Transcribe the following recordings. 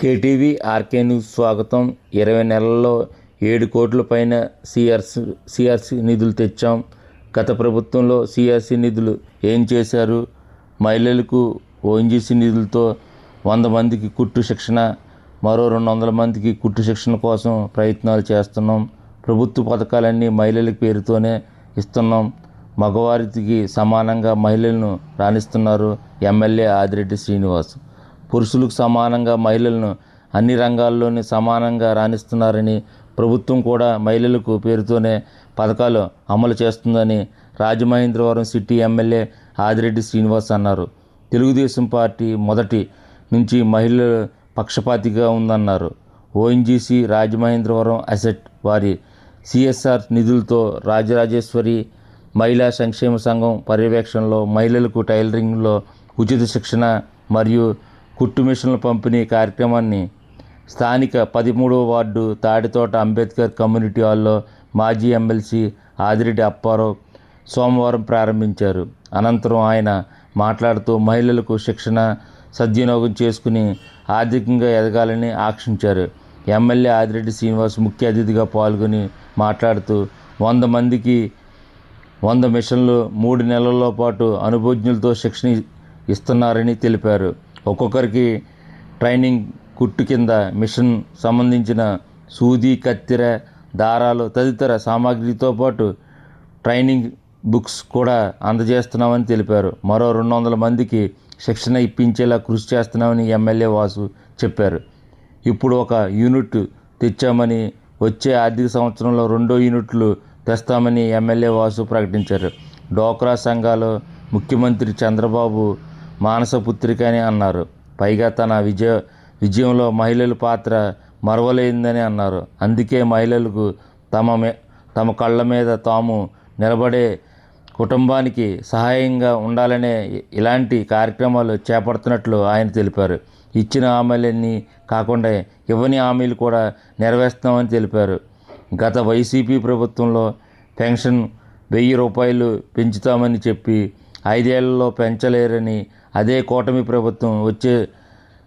KTV RK news స్వాగతం. ఇరవై నెలల్లో ఏడు కోట్ల పైన సిఆర్సి సిఆర్సి నిధులు తెచ్చాం. గత ప్రభుత్వంలో సిఆర్సి నిధులు ఏం చేశారు? మహిళలకు ఓఎన్జీసీ నిధులతో వంద మందికి కుట్టు శిక్షణ మరో రెండు వందల మందికి కుట్టు శిక్షణ కోసం ప్రయత్నాలు చేస్తున్నాం. ప్రభుత్వ పథకాలన్నీ మహిళల పేరుతోనే ఇస్తున్నాం. మగవారికి సమానంగా మహిళలను రాణిస్తున్నారు ఎమ్మెల్యే ఆదిరెడ్డి శ్రీనివాస్. పురుషులకు సమానంగా మహిళలను అన్ని రంగాల్లోని సమానంగా రాణిస్తున్నారని ప్రభుత్వం కూడా మహిళలకు పేరుతోనే పథకాలు అమలు చేస్తుందని రాజమహేంద్రవరం సిటీ ఎమ్మెల్యే ఆదిరెడ్డి శ్రీనివాస్ అన్నారు. తెలుగుదేశం పార్టీ మొదటి నుంచి మహిళలు పక్షపాతిగా ఉందన్నారు. ఓఎన్జీసీ రాజమహేంద్రవరం అసెట్ వారి సిఎస్ఆర్ నిధులతో రాజరాజేశ్వరి మహిళా సంక్షేమ సంఘం పర్యవేక్షణలో మహిళలకు టైలరింగ్లో ఉచిత శిక్షణ మరియు కుట్టు మిషన్ల పంపిణీ కార్యక్రమాన్ని స్థానిక పదమూడవ వార్డు తాడితోట అంబేద్కర్ కమ్యూనిటీ హాల్లో మాజీ ఎమ్మెల్సీ ఆదిరెడ్డి అప్పారావు సోమవారం ప్రారంభించారు. అనంతరం ఆయన మాట్లాడుతూ మహిళలకు శిక్షణ సద్వినియోగం చేసుకుని ఆర్థికంగా ఎదగాలని ఆకాంక్షించారు. ఎమ్మెల్యే ఆదిరెడ్డి శ్రీనివాస్ ముఖ్య అతిథిగా పాల్గొని మాట్లాడుతూ వంద మందికి వంద మిషన్లు మూడు నెలల పాటు అనుభవజ్ఞులతో శిక్షణ ఇస్తున్నారని తెలిపారు. ఒక్కొక్కరికి ట్రైనింగ్ కుట్టు కింద మిషన్ సంబంధించిన సూది కత్తెర దారాలు తదితర సామాగ్రితో పాటు ట్రైనింగ్ బుక్స్ కూడా అందజేస్తున్నామని తెలిపారు. మరో రెండు వందల మందికి శిక్షణ ఇప్పించేలా కృషి చేస్తున్నామని ఎమ్మెల్యే వాసు చెప్పారు. ఇప్పుడు ఒక యూనిట్ తెచ్చామని వచ్చే ఆర్థిక సంవత్సరంలో రెండో యూనిట్లు తెస్తామని ఎమ్మెల్యే వాసు ప్రకటించారు. డోక్రా సంఘాలు ముఖ్యమంత్రి చంద్రబాబు మానసపుత్రిక అని అన్నారు. పైగా తన విజయ విజయంలో మహిళల పాత్ర మరవలేదని అన్నారు. అందుకే మహిళలకు తమ మే తమ కళ్ళ మీద తాము నిలబడే కుటుంబానికి సహాయంగా ఉండాలనే ఇలాంటి కార్యక్రమాలు చేపడుతున్నట్లు ఆయన తెలిపారు. ఇచ్చిన హామీలన్నీ కాకుండా ఇవ్వని హామీలు కూడా నెరవేరుస్తామని తెలిపారు. గత వైసీపీ ప్రభుత్వంలో పెన్షన్ వెయ్యి రూపాయలు పెంచుతామని చెప్పి ఐదేళ్ళలో పెంచలేరని అదే కూటమి ప్రభుత్వం వచ్చే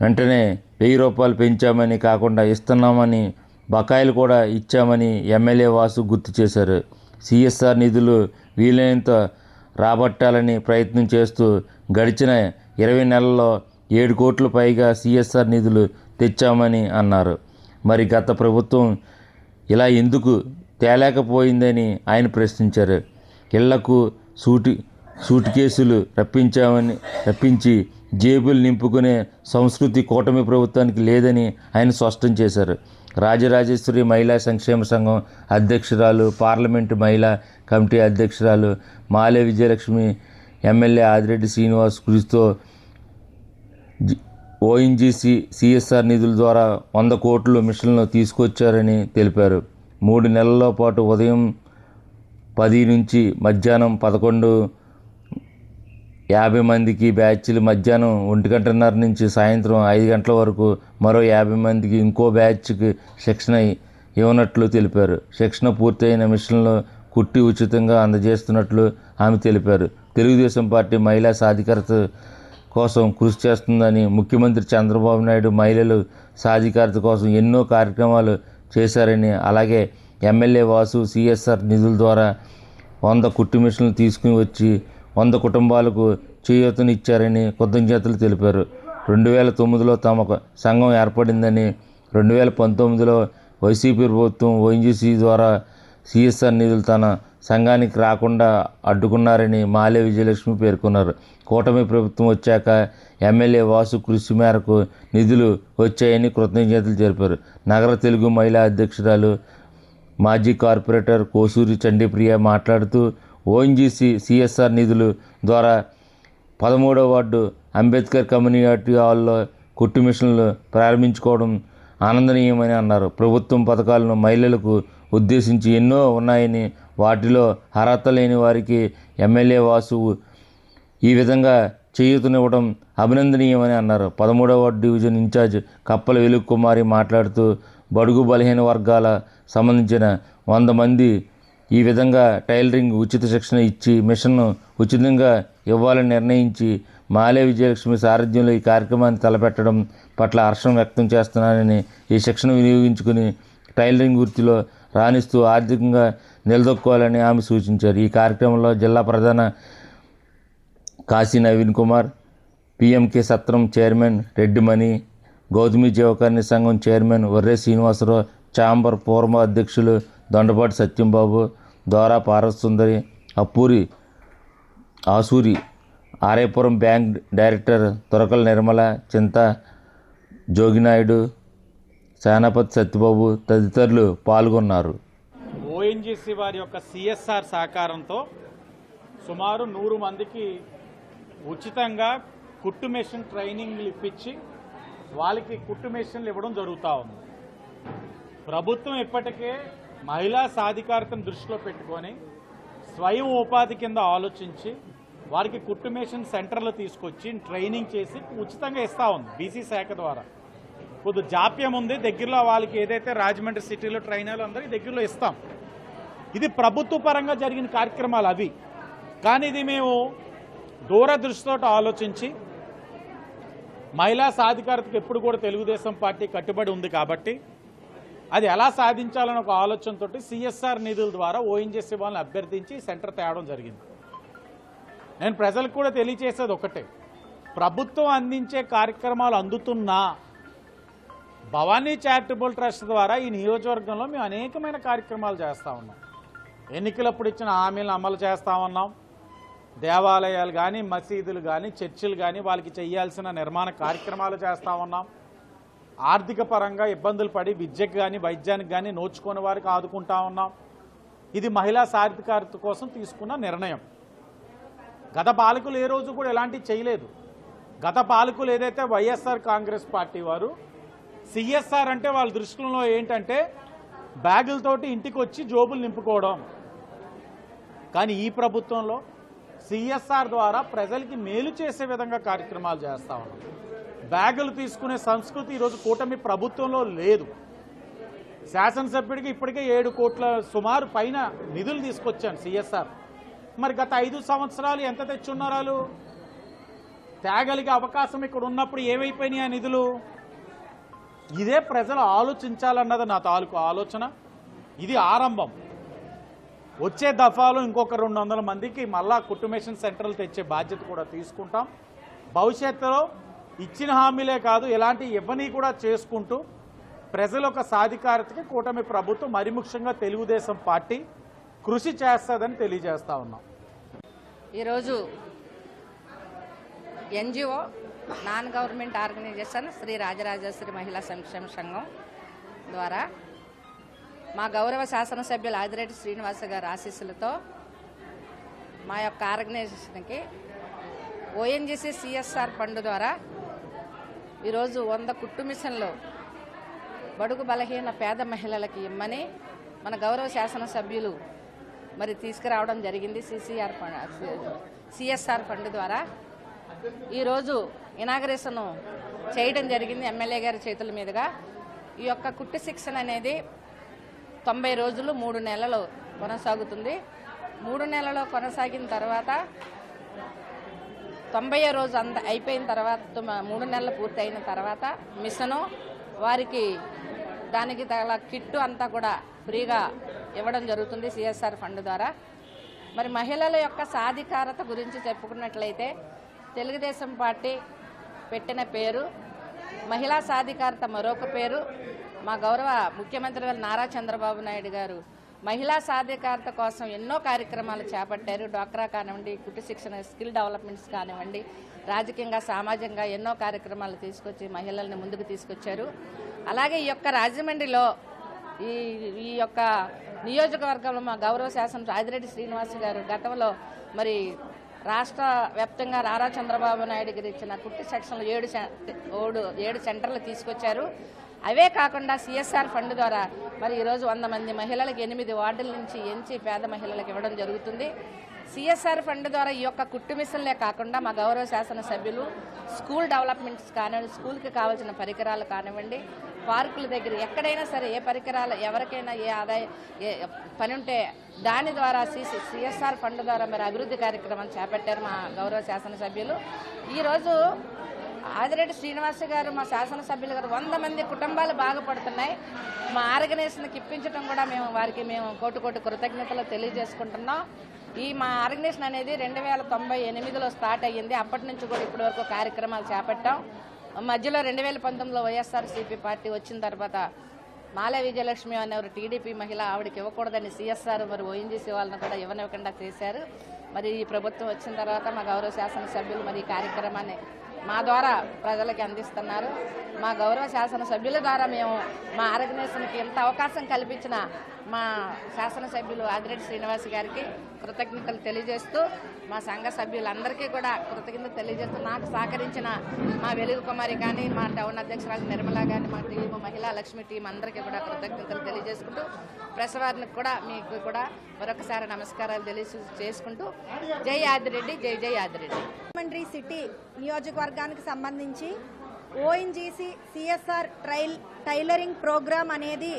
వెంటనే వెయ్యి రూపాయలు పెంచామని కాకుండా ఇస్తున్నామని బకాయిలు కూడా ఇచ్చామని ఎమ్మెల్యే వాసు గుర్తు చేశారు. సిఎస్ఆర్ నిధులు వీలైనంత రాబట్టాలని ప్రయత్నం చేస్తూ గడిచిన ఇరవై నెలల్లో ఏడు కోట్ల పైగా సిఎస్ఆర్ నిధులు తెచ్చామని అన్నారు. మరి గత ప్రభుత్వం ఇలా ఎందుకు తేలేకపోయిందని ఆయన ప్రశ్నించారు. ఇళ్ళకు సూటి సూట్ కేసులు రప్పించామని రప్పించి జేబులు నింపుకునే సంస్కృతి కూటమి ప్రభుత్వానికి లేదని ఆయన స్పష్టం చేశారు. రాజరాజేశ్వరి మహిళా సంక్షేమ సంఘం అధ్యక్షురాలు పార్లమెంటు మహిళా కమిటీ అధ్యక్షురాలు మాలే విజయలక్ష్మి ఎమ్మెల్యే ఆదిరెడ్డి శ్రీనివాస్ కృషితో ఓఎన్జీసీ సిఎస్ఆర్ నిధుల ద్వారా వంద కోట్లు మిషన్లు తీసుకొచ్చారని తెలిపారు. మూడు నెలల పాటు ఉదయం పది నుంచి మధ్యాహ్నం పదకొండు యాభై మందికి బ్యాచ్లు మధ్యాహ్నం ఒంటి గంటన్నర నుంచి సాయంత్రం ఐదు గంటల వరకు మరో యాభై మందికి ఇంకో బ్యాచ్కి శిక్షణ ఇవ్వనట్లు తెలిపారు. శిక్షణ పూర్తయిన మిషన్లు కుట్టి ఉచితంగా అందజేస్తున్నట్లు ఆమె తెలిపారు. తెలుగుదేశం పార్టీ మహిళా సాధికారత కోసం కృషి చేస్తుందని ముఖ్యమంత్రి చంద్రబాబు నాయుడు మహిళలు సాధికారత కోసం ఎన్నో కార్యక్రమాలు చేశారని అలాగే ఎమ్మెల్యే వాసు సిఎస్ఆర్ నిధుల ద్వారా వంద కుట్టు మిషన్లు తీసుకుని వచ్చి వంద కుటుంబాలకు చేయూతనిచ్చారని కృతజ్ఞతలు తెలిపారు. రెండు వేల తొమ్మిదిలో తమ సంఘం ఏర్పడిందని రెండు వేల పంతొమ్మిదిలో వైసీపీ ప్రభుత్వం ఓఎన్జీసీ ద్వారా సిఎస్ఆర్ నిధులు తన సంఘానికి రాకుండా అడ్డుకున్నారని మాలే విజయలక్ష్మి పేర్కొన్నారు. కూటమి ప్రభుత్వం వచ్చాక ఎమ్మెల్యే వాసు కృషి మేరకు నిధులు వచ్చాయని కృతజ్ఞతలు తెలిపారు. నగర తెలుగు మహిళా అధ్యక్షురాలు మాజీ కార్పొరేటర్ కోసూరి చండీప్రియ మాట్లాడుతూ ఓఎన్జీసీ సిఎస్ఆర్ నిధులు ద్వారా పదమూడవ వార్డు అంబేద్కర్ కమ్యూనిటీ హాల్లో కుట్టు మిషన్లు ప్రారంభించుకోవడం ఆనందనీయమని అన్నారు. ప్రభుత్వం పథకాలను మహిళలకు ఉద్దేశించి ఎన్నో ఉన్నాయని వాటిలో అర్హత లేని వారికి ఎమ్మెల్యే వాసు ఈ విధంగా చేయూతనివ్వడం అభినందనీయమని అన్నారు. పదమూడవ వార్డు డివిజన్ ఇన్ఛార్జ్ కప్పల వెలుగు కుమారి మాట్లాడుతూ బడుగు బలహీన వర్గాల సంబంధించిన వంద మంది ఈ విధంగా టైలరింగ్ ఉచిత శిక్షణ ఇచ్చి మిషన్ను ఉచితంగా ఇవ్వాలని నిర్ణయించి మాలే విజయలక్ష్మి సారథ్యంలో ఈ కార్యక్రమాన్ని తలపెట్టడం పట్ల హర్షం వ్యక్తం చేస్తున్నానని ఈ శిక్షణ వినియోగించుకుని టైలరింగ్ వృత్తిలో రాణిస్తూ ఆర్థికంగా నిలదొక్కోవాలని ఆమె సూచించారు. ఈ కార్యక్రమంలో జిల్లా ప్రధాన కాశీ నవీన్ కుమార్ పిఎంకే సత్రం చైర్మన్ రెడ్డిమణి గౌతమి జీవకర్ణి సంఘం చైర్మన్ వర్రే శ్రీనివాసరావు ఛాంబర్ పూర్వ అధ్యక్షులు దొండపాటి సత్యంబాబు దోరా పార్వసుందరి అప్పూరి ఆసూరి ఆరేపురం బ్యాంక్ డైరెక్టర్ తురకల నిర్మల చింత జోగినాయుడు సేనాపతి సత్యబాబు తదితరులు పాల్గొన్నారు. ఓఎన్జీసీ వారి యొక్క సిఎస్ఆర్ సహకారంతో సుమారు నూరు మందికి ఉచితంగా కుట్టు మెషిన్ ట్రైనింగ్లు ఇప్పించి వాళ్ళకి కుట్టు మెషిన్లు ఇవ్వడం జరుగుతూ ఉంది. ప్రభుత్వం ఇప్పటికే మహిళా సాధికారతను దృష్టిలో పెట్టుకొని స్వయం ఉపాధి కింద ఆలోచించి వారికి కుట్టుమేషన్ సెంటర్లు తీసుకొచ్చి ట్రైనింగ్ చేసి ఉచితంగా ఇస్తా ఉంది బీసీ శాఖ ద్వారా. కొద్ది జాప్యం ఉంది. దగ్గరలో వాళ్ళకి ఏదైతే రాజమండ్రి సిటీలో ట్రైనర్లు అందరికీ దగ్గరలో ఇస్తాం. ఇది ప్రభుత్వ పరంగా జరిగిన కార్యక్రమాలు అవి. కానీ ఇది మేము దూరదృష్టితో ఆలోచించి మహిళా సాధికారతకు ఎప్పుడు కూడా తెలుగుదేశం పార్టీ కట్టుబడి ఉంది కాబట్టి అది ఎలా సాధించాలని ఒక ఆలోచనతో సిఎస్ఆర్ నిధుల ద్వారా ఓఎన్జీసీ వాళ్ళని అభ్యర్థించి సెంటర్ తేవడం జరిగింది. నేను ప్రజలకు కూడా తెలియచేసేది ఒకటే. ప్రభుత్వం అందించే కార్యక్రమాలు అందుతున్నా భవానీ చారిటబుల్ ట్రస్ట్ ద్వారా ఈ నియోజకవర్గంలో మేము అనేకమైన కార్యక్రమాలు చేస్తూ ఉన్నాం. ఎన్నికలప్పుడు ఇచ్చిన హామీలను అమలు చేస్తూ ఉన్నాం. దేవాలయాలు కానీ మసీదులు కానీ చర్చిలు కానీ వాళ్ళకి చేయాల్సిన నిర్మాణ కార్యక్రమాలు చేస్తూ ఉన్నాం. ఆర్థిక పరంగా ఇబ్బందులు పడి విద్యకు కానీ వైద్యానికి కానీ నోచుకునే వారికి ఆదుకుంటా ఉన్నాం. ఇది మహిళా సాధికారత కోసం తీసుకున్న నిర్ణయం. గత పాలకులు ఏ రోజు కూడా ఎలాంటి చేయలేదు. గత పాలకులు ఏదైతే వైఎస్ఆర్ కాంగ్రెస్ పార్టీ వారు సిఎస్ఆర్ అంటే వాళ్ళ దృష్టిలో ఏంటంటే బ్యాగులతోటి ఇంటికి వచ్చి జోబులు నింపుకోవడం. కానీ ఈ ప్రభుత్వంలో సిఎస్ఆర్ ద్వారా ప్రజలకి మేలు చేసే విధంగా కార్యక్రమాలు చేస్తా ఉన్నాం. బ్యాగులు తీసుకునే సంస్కృతి ఈరోజు కూటమి ప్రభుత్వంలో లేదు. శాసనసభ్యుడికి ఇప్పటికే ఏడు కోట్ల సుమారు పైన నిధులు తీసుకొచ్చాను సిఎస్ఆర్. మరి గత ఐదు సంవత్సరాలు ఎంత తెచ్చున్నారాలు? తేగలిగే అవకాశం ఇక్కడ ఉన్నప్పుడు ఏమైపోయినాయి ఆ నిధులు? ఇదే ప్రజలు ఆలోచించాలన్నది నా తాలూకు ఆలోచన. ఇది ఆరంభం. వచ్చే దఫాలో ఇంకొక రెండు వందల మందికి మళ్ళా కుటుంబేషన్ సెంటర్లు తెచ్చే బాధ్యత కూడా తీసుకుంటాం. భవిష్యత్తులో ఇచ్చిన హామీలే కాదు ఎలాంటి ఇవ్వని కూడా చేసుకుంటూ ప్రజల యొక్క సాధికారతకి కూటమి ప్రభుత్వం మరి ముఖ్యంగా తెలుగుదేశం పార్టీ కృషి చేస్తుందని తెలియజేస్తా ఉన్నాం. ఈరోజు NGO non government organisation Shri Rajarajeshwari మహిళా సంక్షేమ సంఘం ద్వారా మా గౌరవ శాసనసభ్యులు ఆదిరెడ్డి శ్రీనివాస గారి ఆశీస్సులతో మా యొక్క ఆర్గనైజేషన్కి ఓఎన్జీసీ సిఎస్ఆర్ ఫండ్ ద్వారా ఈరోజు వంద కుట్టు మిషన్లో బడుగు బలహీన పేద మహిళలకి ఇమ్మని మన గౌరవ శాసనసభ్యులు మరి తీసుకురావడం జరిగింది సిసిఆర్ ఫండ్ సిఎస్ఆర్ ఫండ్ ద్వారా. ఈరోజు ఇనాగరేషన్ చేయడం జరిగింది ఎమ్మెల్యే గారి చేతుల మీదుగా. ఈ యొక్క కుట్టు శిక్షణ అనేది తొంభై రోజులు మూడు నెలలు కొనసాగుతుంది. మూడు నెలలో కొనసాగిన తర్వాత తొంభై రోజు అంత అయిపోయిన తర్వాత మూడు నెలలు పూర్తి అయిన తర్వాత మిషను వారికి దానికి తగల కిట్టు అంతా కూడా ఫ్రీగా ఇవ్వడం జరుగుతుంది సిఎస్ఆర్ ఫండ్ ద్వారా. మరి మహిళల యొక్క సాధికారత గురించి చెప్పుకున్నట్లయితే తెలుగుదేశం పార్టీ పెట్టిన పేరు మహిళా సాధికారత మరొక పేరు. మా గౌరవ ముఖ్యమంత్రి నారా చంద్రబాబు నాయుడు గారు మహిళా సాధికారత కోసం ఎన్నో కార్యక్రమాలు చేపట్టారు. డ్వాక్రా కానివ్వండి కుట్టు శిక్షణ స్కిల్ డెవలప్మెంట్స్ కానివ్వండి రాజకీయంగా సామాజికంగా ఎన్నో కార్యక్రమాలు తీసుకొచ్చి మహిళల్ని ముందుకు తీసుకొచ్చారు. అలాగే ఈ యొక్క రాజమండ్రిలో ఈ ఈ యొక్క నియోజకవర్గంలో మా గౌరవ శాసనం రాజిరెడ్డి శ్రీనివాస్ గారు గతంలో మరి రాష్ట్ర వ్యాప్తంగా రారా చంద్రబాబు నాయుడు గారు ఇచ్చిన కుట్టి సెక్షన్లు ఏడు ఏడు ఏడు సెంటర్లు తీసుకొచ్చారు. అవే కాకుండా సిఎస్ఆర్ ఫండ్ ద్వారా మరి ఈరోజు వంద మంది మహిళలకు ఎనిమిది వార్డుల నుంచి ఎంచి పేద మహిళలకు ఇవ్వడం జరుగుతుంది. సిఎస్ఆర్ ఫండ్ ద్వారా ఈ యొక్క కుట్టు మిషన్లే కాకుండా మా గౌరవ శాసన సభ్యులు స్కూల్ డెవలప్మెంట్స్ కానివ్వండి స్కూల్కి కావాల్సిన పరికరాలు కానివ్వండి పార్కుల దగ్గర ఎక్కడైనా సరే ఏ పరికరాలు ఎవరికైనా ఏ ఆదాయ ఏ పని ఉంటే దాని ద్వారా సిసి సిఎస్ఆర్ ఫండ్ ద్వారా మరి అభివృద్ధి కార్యక్రమం చేపట్టారు మా గౌరవ శాసనసభ్యులు. ఈరోజు ఆదిరెడ్డి శ్రీనివాస గారు మా శాసనసభ్యులు గారు వంద మంది కుటుంబాలు బాగుపడుతున్నాయి. మా ఆర్గనైజేషన్కి ఇప్పించడం కూడా మేము వారికి మేము కోటి కోటి కృతజ్ఞతలు తెలియజేసుకుంటున్నాం. ఈ మా ఆర్గనైజేషన్ అనేది రెండు వేల తొంభై ఎనిమిదిలో స్టార్ట్ అయ్యింది. అప్పటి నుంచి కూడా ఇప్పటి వరకు కార్యక్రమాలు చేపట్టాం. మధ్యలో రెండు వేల పంతొమ్మిదిలో వైఎస్ఆర్సీపీ పార్టీ వచ్చిన తర్వాత మాలా విజయలక్ష్మి అనేవారు టీడీపీ మహిళ ఆవిడకి ఇవ్వకూడదని సిఎస్ఆర్ మరి ఓఎన్జీసీ వాళ్ళని కూడా ఇవ్వనివ్వకుండా చేశారు. మరి ఈ ప్రభుత్వం వచ్చిన తర్వాత మా గౌరవ శాసనసభ్యులు మరి ఈ కార్యక్రమాన్ని మా ద్వారా ప్రజలకి అందిస్తున్నారు. మా గౌరవ శాసనసభ్యుల ద్వారా మేము మా ఆర్గనైజేషన్కి ఎంత అవకాశం కల్పించిన మా శాసనసభ్యులు ఆదిరెడ్డి శ్రీనివాస్ గారికి కృతజ్ఞతలు తెలియజేస్తూ మా సంఘ సభ్యులందరికీ కూడా కృతజ్ఞతలు తెలియజేస్తూ నాకు సహకరించిన మా వెలుగు కుమారి కానీ మా టౌన్ అధ్యక్షురాలు నిర్మల కానీ మా టీం మహిళా లక్ష్మి టీం అందరికీ కూడా కృతజ్ఞతలు తెలియజేసుకుంటూ ప్రెస్ కూడా మీకు కూడా మరొకసారి నమస్కారాలు తెలియ చేసుకుంటూ జై ఆదిరెడ్డి జై జై ఆదిరెడ్డి. రాజమండ్రి సిటీ నియోజకవర్గానికి సంబంధించి ONGC CSR trial tailoring programme అనేది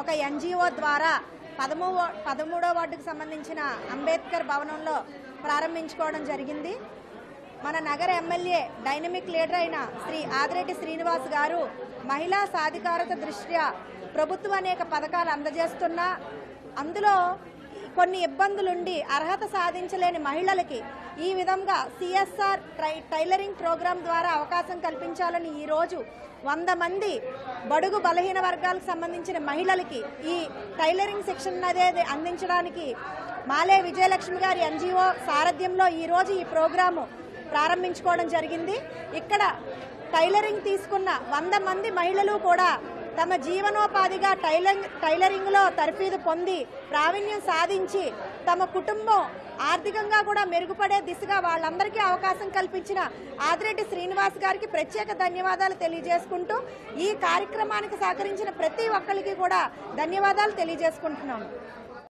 ఒక ఎన్జిఓ ద్వారా పదమూ పదమూడో వార్డుకు సంబంధించిన అంబేద్కర్ భవనంలో ప్రారంభించుకోవడం జరిగింది. మన నగర ఎమ్మెల్యే డైనమిక్ లీడర్ అయిన శ్రీ ఆదిరెడ్డి శ్రీనివాస్ గారు మహిళా సాధికారత దృష్ట్యా ప్రభుత్వం అనేక పథకాలు అందజేస్తున్నా అందులో కొన్ని ఇబ్బందులుండి అర్హత సాధించలేని మహిళలకి ఈ విధంగా సిఎస్ఆర్ ట్రై టైలరింగ్ ప్రోగ్రాం ద్వారా అవకాశం కల్పించాలని ఈరోజు వంద మంది బడుగు బలహీన వర్గాలకు సంబంధించిన మహిళలకి ఈ టైలరింగ్ శిక్షణ అనేది అందించడానికి మాలే విజయలక్ష్మి గారి ఎన్జిఓ సారథ్యంలో ఈరోజు ఈ ప్రోగ్రాము ప్రారంభించుకోవడం జరిగింది. ఇక్కడ టైలరింగ్ తీసుకున్న వంద మంది మహిళలు కూడా తమ జీవనోపాధిగా టైలరింగ్ టైలరింగ్లో తర్ఫీదు పొంది ప్రావీణ్యం సాధించి తమ కుటుంబం ఆర్థికంగా కూడా మెరుగుపడే దిశగా వాళ్ళందరికీ అవకాశం కల్పించిన ఆదిరెడ్డి శ్రీనివాస్ గారికి ప్రత్యేక ధన్యవాదాలు తెలియజేసుకుంటూ ఈ కార్యక్రమానికి సహకరించిన ప్రతి ఒక్కరికి కూడా ధన్యవాదాలు తెలియజేసుకుంటున్నాం